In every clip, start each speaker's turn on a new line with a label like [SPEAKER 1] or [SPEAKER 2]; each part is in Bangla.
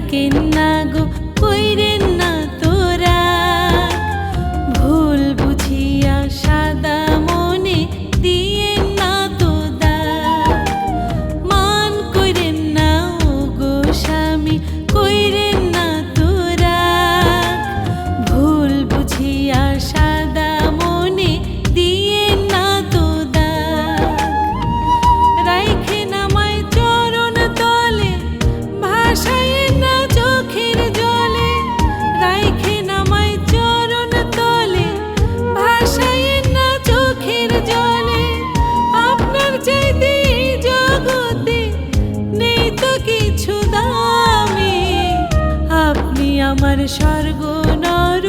[SPEAKER 1] making আমার স্বর্গ নর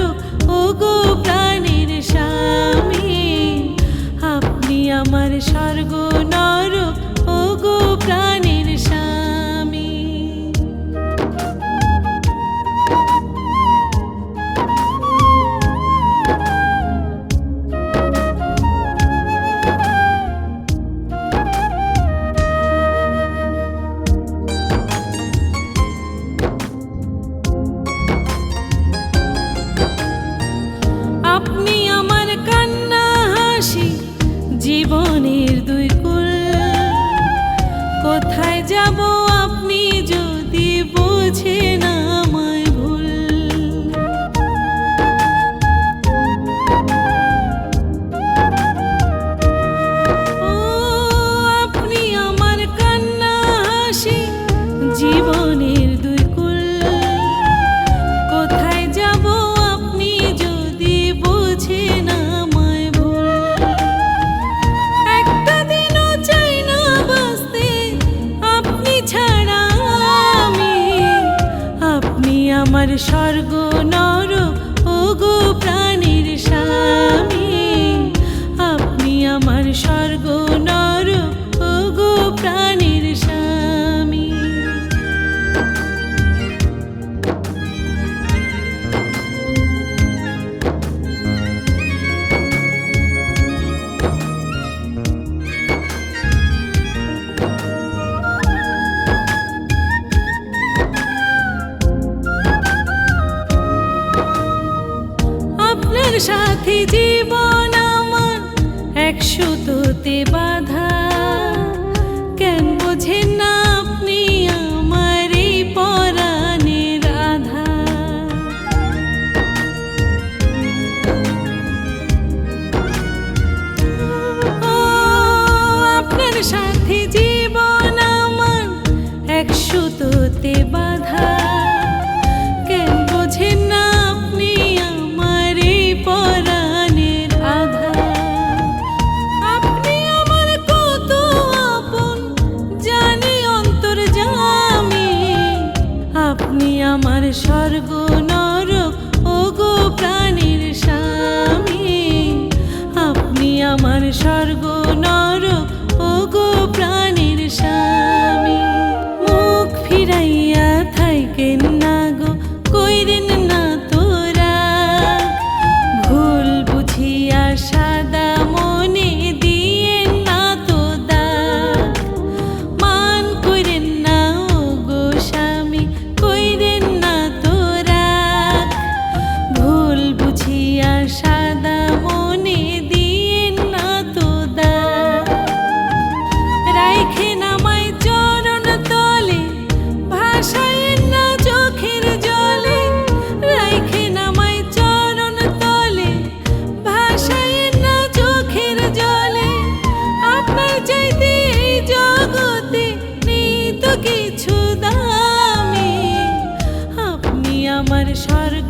[SPEAKER 1] ও গো প্রাণীর স্বামী আপনি আমার স্বর্গ জীবনের দুই কুল। কোথায় যাব আপনি যদি বোঝে না আমায় ভুল? ও, আপনি আমার জীবন আমার স্বর্গ নর ও গো প্রাণীর সা সাথী জীবন আমার এক সুতোতে বাধা। স্বর্গ şarkı